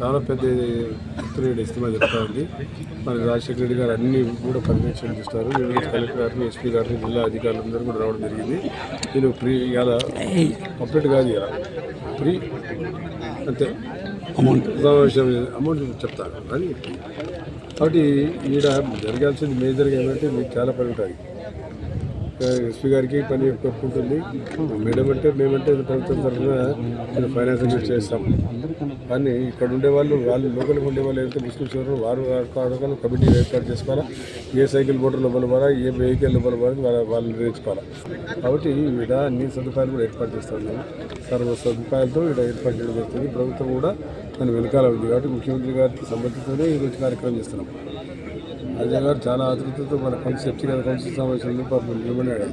చాలా పెద్ద ఎత్తున ఈడ ఇస్తమా చెప్తా ఉంది. మరి రాజశేఖర రెడ్డి గారు అన్ని కూడా పర్యవేక్షణ చేస్తారు. ఈరోజు కలెక్టర్ గారిని ఎస్పీ గారిని జిల్లా అధికారులందరూ కూడా రావడం జరిగింది. నేను ఫ్రీ ఇవాళ కంప్లీట్ కాదు ఇలా ఫ్రీ అంతే. అమౌంట్ సమావేశం అమౌంట్ చెప్తాను అని కాబట్టి ఈడ జరగాల్సింది మేజర్గా ఏమంటే మీకు చాలా పని ఉంటుంది ఎస్పీ గారికి పని ఎక్కువ ఉంటుంది మేడం అంటే మేమంటే ప్రభుత్వం తరఫున ఫైనాన్స్ అనేది చేస్తాం. కానీ ఇక్కడ ఉండే వాళ్ళు వాళ్ళు లోకల్గా ఉండే వాళ్ళు ఏదైతే ముస్లిమ్స్ ఎవరో వారు అడగాలి కమిటీ ఏర్పాటు చేసుకోవాలా? ఏ సైకిల్ మోటార్ లోపల పోరా ఏ వెహికల్ లోపల పోరా వాళ్ళ వాళ్ళు నేర్చుకోవాలా? కాబట్టి ఇక్కడ అన్ని సదుపాయాలు కూడా ఏర్పాటు చేస్తాం మేము సర్వ సదుపాయాలతో ఇక్కడ ఏర్పాటు చేయడం జరుగుతుంది. ప్రభుత్వం కూడా దాన్ని వెనకాల ఉంది. కాబట్టి ముఖ్యమంత్రి గారికి సంబంధితోనే ఈరోజు కార్యక్రమం చేస్తున్నాం. అజయ్ గారు చాలా ఆతృతతో మన కౌన్సిల్ గారు కౌన్సిల్ సమావేశంలో పాపం నిలబడాడు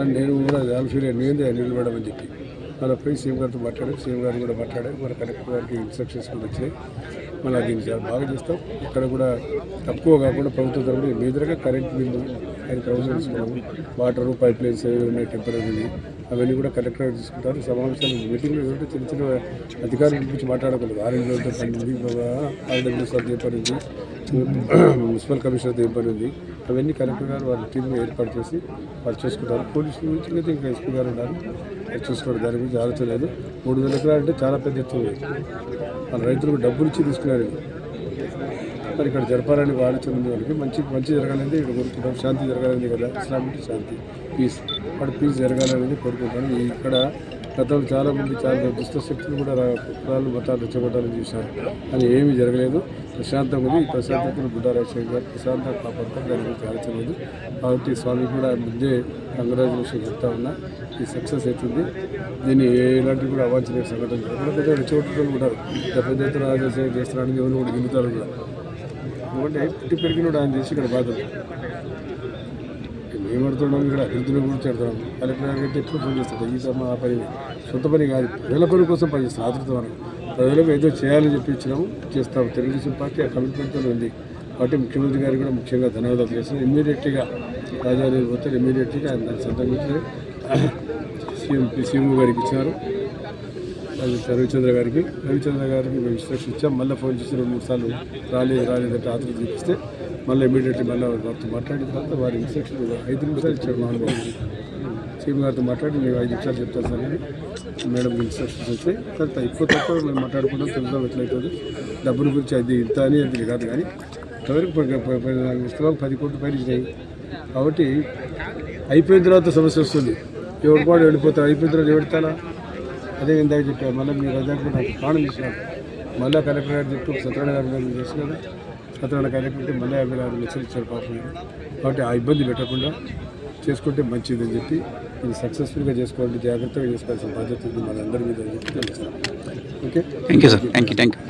అండ్ నేను కూడా చాలా ఫీల్ అయ్యాను. నేను నిలబడమని చెప్పి. అలా పోయి సీఎం గారితో మాట్లాడారు సీఎం గారు కూడా మాట్లాడారు మన కలెక్టర్ గారికి ఇన్స్ట్రక్షన్స్ కూడా వచ్చినాయి మళ్ళీ దీన్ని చాలా బాగా చేస్తాం. ఇక్కడ కూడా తక్కువ కాకుండా ప్రభుత్వ తరఫున ఎదురుగా కరెంట్ బిల్లు అండ్ ప్రొవిజన్స్ తీసుకున్నాము. వాటర్ పైప్ లైన్స్ ఏవి ఉన్నాయి టెంపరీ అవన్నీ కూడా కలెక్టర్ గారు తీసుకుంటారు. సమావేశాలు మీటింగ్లు ఏంటంటే చిన్న చిన్న అధికారుల గురించి మాట్లాడకూడదు. ఆర్ఎండ్లతో పని ఉంది. ఆర్డబ్ల్యూ సార్ ఏర్పడింది ఉంది మున్సిపల్ కమిషనర్ ఏర్పడింది ఉంది అవన్నీ కలెక్టర్ గారు వారి టీంని ఏర్పాటు చేసి వారు చూసుకుంటారు. పోలీసుల గురించి అయితే ఇంకా ఎస్పీ గారు ఉన్నారు. చూసుకోవడం దాని గురించి ఆలోచన లేదు. మూడు వేల ఎకరాలు అంటే చాలా పెద్ద ఎత్తు ఉంది. రైతులకు డబ్బులు ఇచ్చి తీసుకున్నారు మరి ఇక్కడ జరపాలని ఆలోచన ఉంది వాళ్ళకి. మంచి మంచి జరగాలంటే ఇక్కడ కోరుకుంటాం. శాంతి జరగాలని కదా. ఇస్లామిక్ శాంతి. పీస్ అక్కడ పీస్ జరగాలనేది కోరుకుంటాను. ఇక్కడ గతంలో చాలా మంది చాలా దుష్ట శక్తులు కూడా కులాలు మతాలు రెచ్చగొట్టాలని చూశారు. కానీ ఏమీ జరగలేదు. ప్రశాంతంగా ఉంది. ప్రశాంతతను బుడ్డారాజశేఖర్ గారు ప్రశాంతంగా కాపాడుతారు దాని గురించి ఆలోచన కాబట్టి స్వామి కూడా ముందే కంగ్రాచులేషన్ చెప్తా ఉన్నా. ఈ సక్సెస్ అవుతుంది. దీన్ని ఎలాంటి కూడా అవాంఛనీయ సంఘటన కూడా పెద్ద రెచ్చగొట్టుకొని ఉంటారు పెద్ద ఎత్తున రాజశేఖర్ చేస్తున్నారని ఎవరు కూడా దిగుతారు కూడా. ఎందుకంటే పుట్టి పెరిగినోడు ఆయన చేసి ఇక్కడ బాధ మేము పడుతున్నాం ఇక్కడ? అభివృద్ధిని గురించి పెడతాం కలెక్టర్ ఎప్పుడు పని చేస్తాడు ఈ సమ ఆ పని సొంత పని కాదు. ప్రజల పని కోసం పనిచేస్తాం ఆతృత వరకు ప్రజలకు ఏదో చేయాలని చెప్పి ఇచ్చినాము చేస్తాం. తెలుగుదేశం పార్టీ ఆ కమిట్మెంట్తో ఉంది. కాబట్టి ముఖ్యమంత్రి గారికి కూడా ముఖ్యంగా ధన్యవాదాలు చేస్తాం ఇమ్మీడియట్గా రాజాదేవి పోతారు ఇమ్మీడియట్గా ఆయన దాన్ని సంతరించి సీఎం సీఎం గారికి ఇచ్చినారు. రవిచంద్ర గారికి. రవిచంద్ర గారికి మేము ఇన్స్ట్రక్షన్ ఇచ్చాం. మళ్ళీ ఫోన్ చేసి రెండు మూడు సార్లు రాలేదు రాలేదంటే ఆతృత చూపిస్తే మళ్ళీ ఇమీడియట్లీ మళ్ళీ వారితో మాట్లాడిన తర్వాత వారి ఇన్స్ట్రక్షన్ ఐదు నిమిషాలు ఇచ్చారు మహానుభావుడు సీఎం గారితో మాట్లాడి మేము ఐదు నిమిషాలు చెప్తాను సార్ అని మేడం ఇన్స్ట్రక్షన్స్ వచ్చాయి. తర్వాత ఎక్కువ తక్కువ మేము మాట్లాడుకుంటాం. తెలుద్దాం ఎట్లయితుంది? డబ్బుల గురించి అది ఇంత అని అది కాదు కానీ ఇంతవరకు ఇస్తున్నాం పది కోట్లు పైన ఇచ్చినాయి. కాబట్టి అయిపోయిన తర్వాత సమస్య వస్తుంది. ఎవరు కూడా వెళ్ళిపోతారు. అయిపోయిన తర్వాత ఎవరితానా అదే ఇందాక చెప్పారు మళ్ళీ మీరు అదే కూడా నాకు ప్రాణం ఇచ్చినారు. మళ్ళీ కలెక్టర్ గారు చెప్పి సత్యనారాయణ గారు గారు చేసి కదా సత్యనారాయణ కలెక్టర్కి మళ్ళీ యాభై ఆరు లక్షలు ఇచ్చారు పాపం కాబట్టి ఆ ఇబ్బంది పెట్టకుండా చేసుకుంటే మంచిది అని చెప్పి ఇది సక్సెస్ఫుల్గా చేసుకోవాలంటే జాగ్రత్తగా చేసుకోవాల్సిన బాధ్యత ఉంది మనందరి మీద చెప్పి తెలుస్తాం okay? Thank you sir thank you thank you